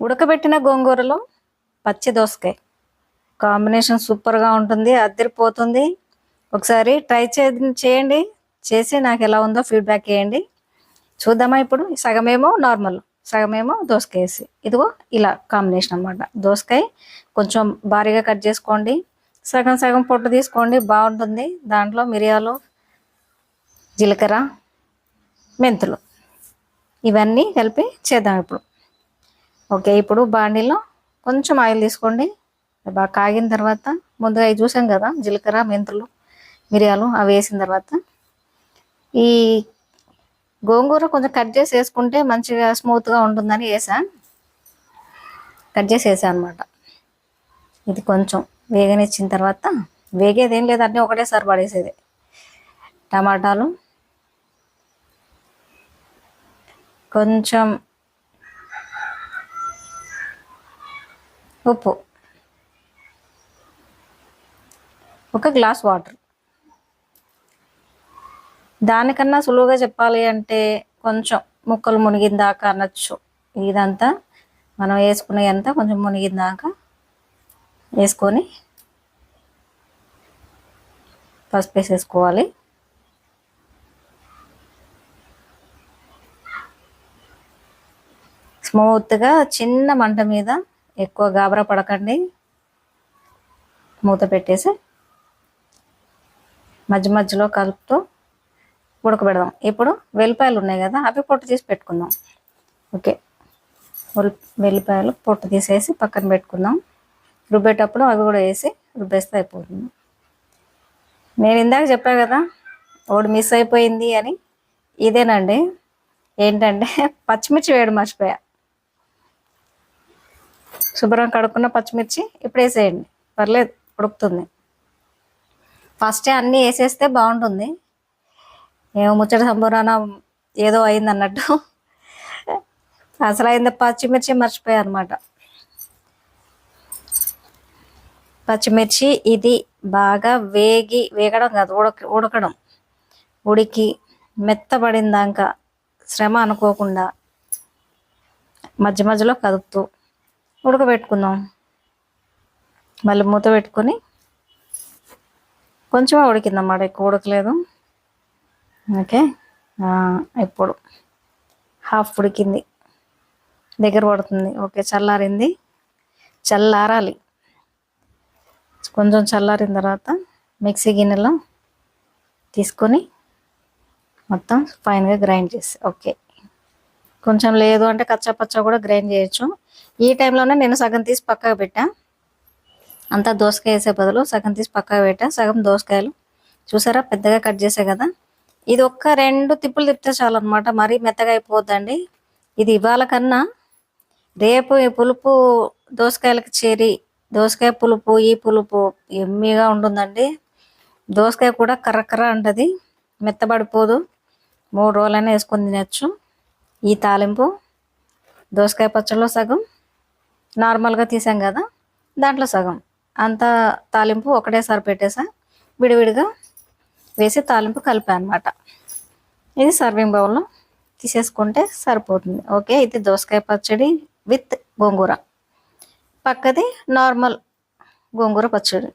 ఉడకబెట్టిన గోంగూరలో పచ్చి దోసకాయ. కాంబినేషన్ సూపర్గా ఉంటుంది అద్దరిపోతుంది. ఒకసారి ట్రై చే చేయండి. చేసి నాకు ఎలా ఉందో ఫీడ్బ్యాక్ ఇవ్వండి. చూద్దామా ఇప్పుడు? సగమేమో నార్మల్ సగమేమో దోసకాయ వేసి. ఇదిగో ఇలా కాంబినేషన్ అన్నమాట. దోసకాయ కొంచెం భారీగా కట్ చేసుకోండి. సగం సగం పొట్టు తీసుకోండి బాగుంటుంది. దాంట్లో మిరియాలు జీలకర్ర మెంతులు. ఇవన్నీ కలిపి చేద్దాం ఇప్పుడు. ఓకే ఇప్పుడు బాండీలో కొంచెం ఆయిల్ తీసుకోండి. బాగా కాగిన తర్వాత ముందుగా అవి చూసాం కదా జీలకర్ర మెంతులు మిరియాలు అవి వేసిన తర్వాత ఈ గోంగూర కొంచెం కట్ చేసి వేసుకుంటే మంచిగా స్మూత్గా ఉంటుందని వేసా. కట్ చేసి వేసా అనమాట ఇది కొంచెం వేగనిచ్చిన తర్వాత వేగేది ఏం లేదు అన్నీ ఒకటేసారి పడేసేది. టమాటాలు కొంచెం ఉప్పు. ఒక గ్లాస్ వాటర్. దానికన్నా సులువుగా చెప్పాలి అంటే కొంచెం ముక్కలు మునిగిందాకా అనొచ్చు. ఇదంతా మనం వేసుకునే అంతా కొంచెం మునిగిందాకా వేసుకొని పసుపు వేసేసుకోవాలి. స్మూత్గా చిన్న మంట మీద ఎక్కువ గాబరా పడకండి. మూత పెట్టేసి మధ్య మధ్యలో కలుపుతూ ఉడకబెడదాం. ఇప్పుడు వెల్లిపాయలు ఉన్నాయి కదా అవి పొట్టు తీసి పెట్టుకుందాం. ఓకే. వెల్లిపాయలు పొట్టు తీసేసి పక్కన పెట్టుకుందాం. రుబ్బేటప్పుడు అవి కూడా వేసి రుబ్బేస్తే అయిపోతుంది. నేను ఇందాక చెప్పా కదా ఓడి మిస్ అయిపోయింది అని. ఇదేనండి. ఏంటంటే పచ్చిమిర్చి వేయడం మర్చిపోయా. శుభ్రం కడుక్కున్న పచ్చిమిర్చి ఇప్పుడు వేసేయండి. పర్లేదు ఉడుకుతుంది. ఫస్టే అన్నీ వేసేస్తే బాగుంటుంది. ఏమో ముచ్చట సంబూరాన ఏదో అయింది అన్నట్టు. అసలు అయింది పచ్చిమిర్చి మర్చిపోయా అనమాట పచ్చిమిర్చి ఇది బాగా వేగి వేగడం కాదు ఉడక ఉడకడం. ఉడికి మెత్తబడిందాక శ్రమ అనుకోకుండా మధ్య మధ్యలో కదుపుతూ ఉడకబెట్టుకుందాం. మళ్ళీ మూత పెట్టుకొని కొంచెం ఉడికిందన్నమాట ఎక్కువ ఉడకలేదు. ఓకే. ఇప్పుడు హాఫ్ ఉడికింది. దగ్గర పడుతుంది. ఓకే చల్లారింది. చల్లారాలి. కొంచెం చల్లారిన తర్వాత మిక్సీ గిన్నెలో తీసుకొని మొత్తం ఫైన్గా గ్రైండ్ చేసి ఓకే. కొంచెం లేదు అంటే కచ్చా పచ్చా కూడా గ్రైండ్ చేయొచ్చు. ఈ టైంలోనే నేను సగం తీసి పక్కకు పెట్టా. అంతా దోసకాయ వేసే బదులు సగం తీసి పక్కకు పెట్టా. సగం దోసకాయలు. చూసారా? పెద్దగా కట్ చేసే కదా. ఇది ఒక్క రెండు తిప్పులు తిప్పితే చాలు అనమాట మరీ మెత్తగా అయిపోద్దండి. ఇది ఇవాళ కన్నా రేపు ఈ పులుపు దోసకాయలకు చేరి దోసకాయ పులుపు ఈ పులుపు ఎమ్మిగా ఉంటుందండి. దోసకాయ కూడా కర్రకర్ర అంటది. మెత్తబడిపోదు. మూడు రోజులైనా వేసుకొని తినచ్చు. ఈ తాలింపు దోసకాయ పచ్చడిలో సగం నార్మల్గా తీసాం కదా దాంట్లో సగం. అంతా తాలింపు ఒకటేసారి పెట్టేసా విడివిడిగా వేసి తాలింపు కలిపా అనమాట ఇది సర్వింగ్ బౌల్లో తీసేసుకుంటే సరిపోతుంది. ఓకే ఇది దోసకాయ పచ్చడి విత్ గోంగూర. పక్కది నార్మల్ గోంగూర పచ్చడి.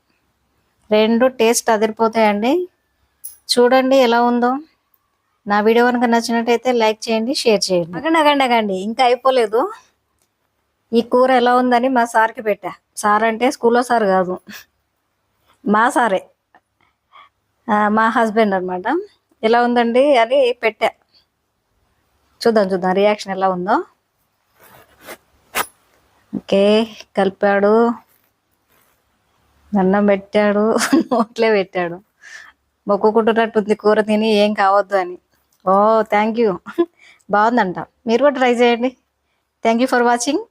రెండు టేస్ట్ అదిరిపోతాయండి. చూడండి ఎలా ఉందో. నా వీడియో కనుక నచ్చినట్టయితే లైక్ చేయండి షేర్ చేయండి. అగండి అగండి అగండి ఇంకా అయిపోలేదు. ఈ కూర ఎలా ఉందని మా సార్కి పెట్టా. సార్ అంటే స్కూల్లో సార్ కాదు. మా సారే. మా హస్బెండ్ అనమాట ఎలా ఉందండి అని పెట్టా. చూద్దాం చూద్దాం రియాక్షన్ ఎలా ఉందో. ఓకే కలిపాడు. దండం పెట్టాడు నోట్లే పెట్టాడు. మొక్కుకుంటున్నట్టుంది కూర తిని ఏం కావద్దు అని. ఓ థ్యాంక్ యూ. బాగుందంట. మీరు కూడా ట్రై చేయండి. Thank you for watching.